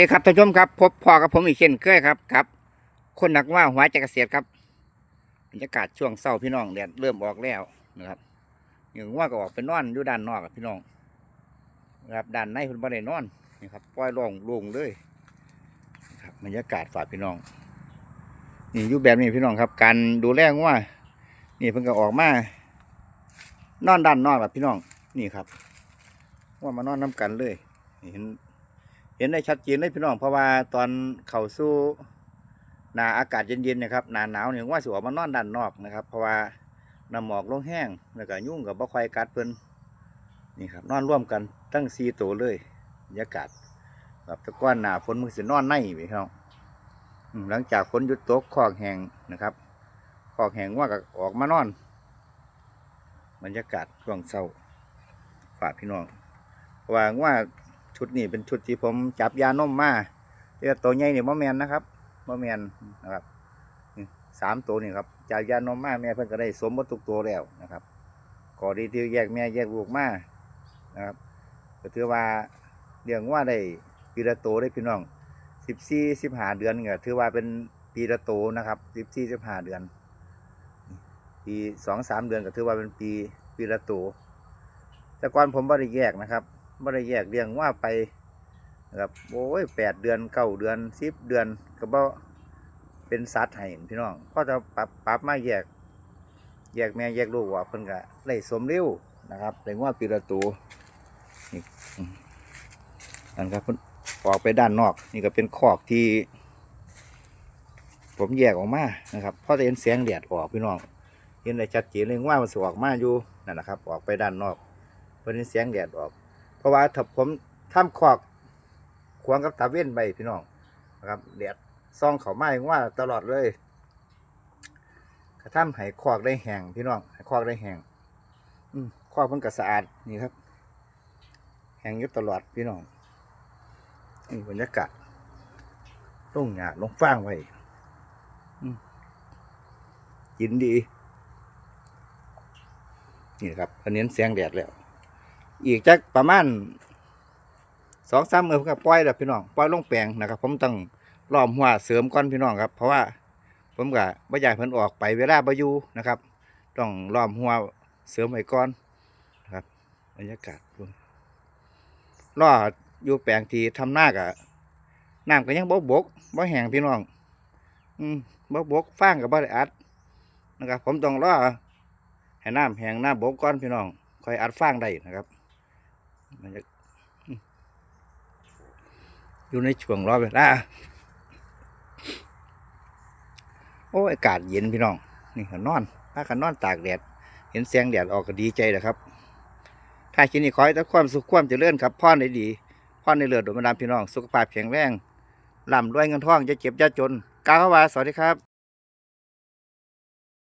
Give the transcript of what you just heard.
นี่ครับท่านผู้ชมครับ พบพ่อกับผมอีกเช่นเคยครับครับ คนนักว่าหัวใจเกษตรครับบรรยากาศช่วงเศร้าพี่น้องแดดเริ่มออกแล้วนะครับอย่างว่าก็ออกไปนอนอยู่ด้านนอกอะพี่น้องนะครับด้านในเพิ่นบ่ได้นอนนี่ครับปล่อยลงลงเลยครับบรรยากาศฝากพี่น้องนี่อยู่แบบนี้พี่น้องครับ การดูแลว่านี่เพิ่นก็ออกมานอนด้านนอกแบบพี่น้องนี่ครับ ว่ามานอนน้กันเลยนี่เห็น เห็นได้ชัดเจนเลยพี่น้องเพราะว่าตอนเข้าสู่หนาอากาศเย็นๆนะครับหนาหนาวเนี่ยว่าสิออกมานอนด้านนอกนะครับ เพราะว่าน้ำหมอกลงแห้งแล้วก็ยุ่งกับบ่ควายกัดเพิ่นนี่ครับนอนร่วมกันตั้งสี่ตัวเลยบรรยากาศแบบตะก้อนหนาฝนมือสินอนในพี่น้องหลังจากฝนหยุดตกคอกแห้งนะครับคอกแห้งว่าก็ออกมานอน บรรยากาศช่วงเช้าฝากพี่น้องเพราะว่าว่า ชุดนี้เป็นชุดที่ผมจับยานมมาเรียกตัวใหญ่เนี่ยมะแมนนะครับมะแมนนะครับสามตัวนี่ครับจับยานมมาแม่เพิ่นก็ได้สมบูรณ์ทุกตัวแล้วนะครับก่อดีที่แยกแม่แยกลูกมานะครับก็ถือว่าเลี้ยงว่าได้ปีละโตได้พี่น้องสิบสี่สิบห้าเดือนก็ถือว่าเป็นปีละโตนะครับสิบสี่สิบห้าเดือน ปีสองสามเดือนก็ถือว่าเป็นปีปีละโตแต่ก่อนผมไม่ได้แยกนะครับ บ่ได้แยกเลี้ยงว่าไปครับโอ้ยแปดเดือนเก้าเดือนสิบเดือนก็บ่เป็นสัตว์ให้พี่น้องก็จะปรับปรับมาแยก แยกแม่แยกลูกว่าเพิ่นก็ไล่สมเร็วนะครับเลี้ยงว่าปีละตัวนี่อันครับเพิ่นออกไปด้านนอก นี่ก็เป็นคอกที่ ผมแยกออกมานะครับเพราะจะเห็นแสงแดดออกพี่น้องเห็นได้ชัดเจนเลยว่ามันสออกมาอยู่นั่นนะครับ ออกไปด้านนอกเพราะเห็นแสงแดดออก เพราะว่าถ้าผมทำคอกขวางกับตาเว้นไปพี่น้องนะครับแดดซองเขาไม้ว่าตลอดเลยกระทำให้คอกได้แห้งพี่น้องให้คอกได้แห้งอืมคอกมันก็สะอาดนี่ครับแห้งอยู่ตลอดพี่น้องนี่บรรยากาศลงหยาลงฟางไว้กินดี นี่ครับอันนี้แสงแดดแล้ว อีกจักประมาณสองสามมือผมก็ปล่อยแล้วพี่น้องปล่อยลงแปลงนะครับ ผมต้องล้อมหัวเสริมก่อนพี่น้องครับ เพราะว่าผมก็ไม่อยากให้เพิ่นออกไปเวลาบอยู่นะครับ ต้องล้อมหัวเสริมไว้ก่อนนะครับบรรยากาศพุ่นล่ออยู่แปลงที่ทำหน้ากะน้ำก็ยังบ่บกบ่แห้งพี่น้อง อืมบ่บกฟางกับบ่ได้อัดนะครับ ผมต้องรอให้น้ำแห้งน้ำบกก่อนพี่น้องคอยอัดฟางได้นะครับ มันจะอยู่ในช่วงรอเวลาโอ้อากาศเย็นพี่น้อง นี่ก็นอนถ้ากันนอนตากแดด เห็นแสงแดดออกก็ดีใจเลยครับ ถ้าคิดนี้ขอให้แต่ความสุขความเจริญครับพ่อในดีพ่อในเลือดดวงบรรดาพี่น้อง สุขภาพแข็งแรงร่ำรวยเงินทองจะเจ็บจะจน กาวคำว่าสวัสดีครับ